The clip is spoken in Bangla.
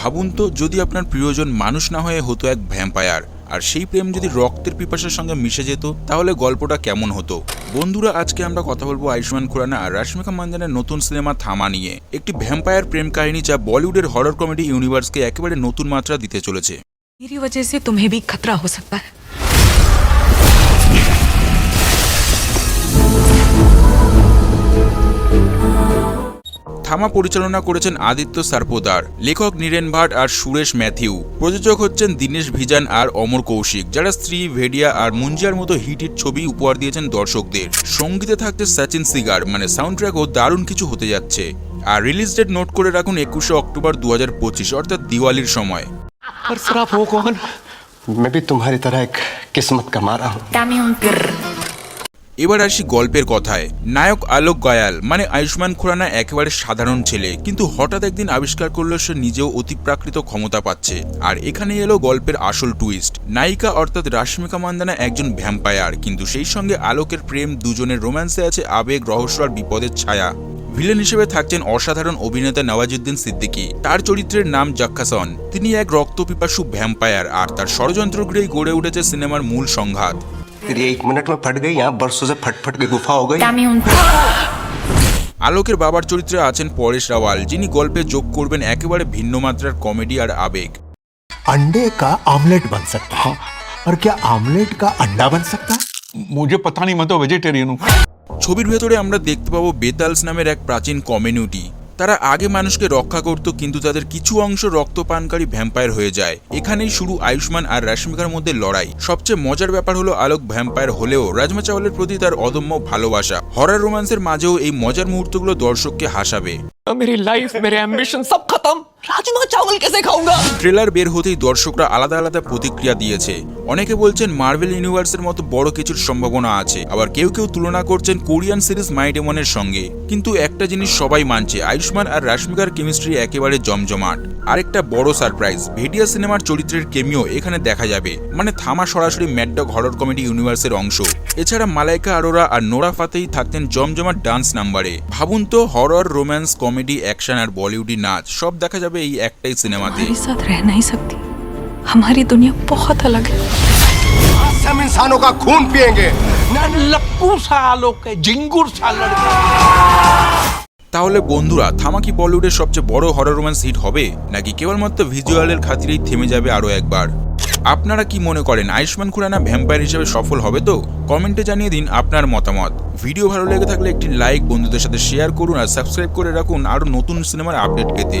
ভাবুন তো যদি আপনার প্রিয়জন মানুষ না হয়ে হতো এক ভ্যাম্পায়ার আর সেই প্রেম যদি রক্তের পিপাসার সঙ্গে মিশে যেত তাহলে গল্পটা কেমন হতো বন্ধুরা আজকে আমরা কথা বলবো আয়ুষ্মান খুরানা আর রাশ্মিকা মান্দানের নতুন সিনেমা থামা নিয়ে একটি ভ্যাম্পায়ার প্রেম কাহিনী যা বলিউডের হরর কমেডি ইউনিভার্সকে একেবারে নতুন মাত্রা দিতে চলেছে मेरी वजह से तुम्हें भी खतरा हो सकता है থামা পরিচালনা করেছেন আদিত্য সারপোদার লেখক নীরেন ভাট আর সুরেশ ম্যাথিউ প্রযোজক হচ্ছেন দীনেশ ভিজান আর অমর কৌশিক যারা স্ত্রী ভেডিয়া আর মুঞ্জিয়ার মতো হিট হিট ছবি উপহার দিয়েছেন দর্শকদের সঙ্গীতে থাকছে সচিন সিগার মানে সাউন্ড ট্র্যাকও দারুণ কিছু হতে যাচ্ছে আর রিলিজ ডেট নোট করে রাখুন একুশে অক্টোবর দু অর্থাৎ দিওয়ালির সময় पर सर आप हो कौन मैं भी तुम्हारी तरह एक किस्मत का मारा हूँ Dame un grrr. এবার আসি গল্পের কথায়। নায়ক আলোক গয়াল মানে আয়ুষ্মান খুরানা একেবারে সাধারণ ছেলে, কিন্তু হঠাৎ একদিন আবিষ্কার করল সে নিজেও অতিপ্রাকৃত ক্ষমতা পাচ্ছে। আর এখানে এলো গল্পের আসল টুইস্ট নায়িকা অর্থাৎ রাশ্মিকা মান্দানা একজন ভ্যাম্পায়ার কিন্তু সেই সঙ্গে আলোকের প্রেম দুজনের রোম্যান্সে আছে আবেগ, রহস্য আর বিপদের ছায়া। ভিলেন হিসেবে থাকছেন অসাধারণ অভিনেতা নওয়াজুদ্দিন সিদ্দিকী। তার চরিত্রের নাম জাক্কাসন। তিনি এক রক্তপিপাসু ভ্যাম্পায়ার আর তার ষড়যন্ত্রগুলোই গড়ে উঠেছে সিনেমার মূল সংঘাত। तेरी एक मिनट में फट गई यहाँ बरसों से फट फट के गुफा हो गई Dame un আলোকের বাবার চরিত্রে আছেন পরেশ রাওয়াল যিনি গল্পে যোগ করবেন একেবারে ভিন্ন মাত্রার কমেডি আর আবেগ अंडे का ऑमलेट बन सकता है और क्या ऑमलेट का अंडा बन सकता है मुझे पता नहीं मैं तो वेजिटेरियन हूँ ছবির ভেতরে আমরা দেখতে পাবো বেতালস নামের এক প্রাচীন কমিউনিটি তারা আগে মানুষকে রক্ষা করত, কিন্তু তাদের কিছু অংশ রক্তপানকারী ভ্যাম্পায়ার হয়ে যায়। এখানেই শুরু আয়ুষ্মান আর রাশমিকার মধ্যে লড়াই। সবচেয়ে মজার ব্যাপার হলো আলোক ভ্যাম্পায়ার হলেও রাজমা চাওয়ালের প্রতি তার অদম্য ভালোবাসা। হরার রোমান্সের মাঝেও এই মজার মুহূর্তগুলো দর্শককে হাসাবে। মেরি লাইফ মেরে অ্যাম্বিশন সব খতম রাজমা চাওয়াল কেসে খাউঙ্গা ট্রেলার বের হতেই দর্শকরা আলাদা আলাদা প্রতিক্রিয়া দিয়েছে। অনেকে বলছেন মার্ভেল ইউনিভার্সের মতো বড় কিছুর সম্ভাবনা আছে। আবার কেউ কেউ তুলনা করছেন কোরিয়ান সিরিজ মাইডেমনের সঙ্গে। কিন্তু একটা জিনিস সবাই মানছে, আয়ুষ্মান আর রাশ্মিকার কেমিস্ট্রি একেবারে জমজমাট। আরেকটা বড় সারপ্রাইজ ভেডিয়া সিনেমার চরিত্রের কেমিও এখানে দেখা যাবে। মানে থামা সরাসরি ম্যাডডগ হরর কমেডি ইউনিভার্সের অংশ। এছাড়া মালাইকা আরোরা আর নোরা ফাতেই থাকতেন জমজমাট ডান্স নাম্বারে। ভাবুন তো হরর রোম্যান্স কমেডি অ্যাকশন আর বলিউডি নাচ, সব দেখা যাবে এই একটাই সিনেমাতে हमारे साथ रह नहीं सकती हमारी दुनिया बहुत अलग है आज से हम इंसानों का खून पिएंगे लप्पू सा आलोक है जिंगुर सा लड़का তাহলে বন্ধুরা থামাকি বলিউডের সবচেয়ে বড় হরর রোম্যান্স হিট হবে নাকি কেবলমাত্র ভিজুয়ালের খাতিরেই থেমে যাবে আরও একবার আপনারা কি মনে করেন আয়ুষ্মান খুরানা ভ্যাম্পায়ার হিসেবে সফল হবে তো কমেন্টে জানিয়ে দিন আপনার মতামত ভিডিও ভালো লেগে থাকলে একটি লাইক বন্ধুদের সাথে শেয়ার করুন আর সাবস্ক্রাইব করে রাখুন আরও নতুন সিনেমার আপডেট পেতে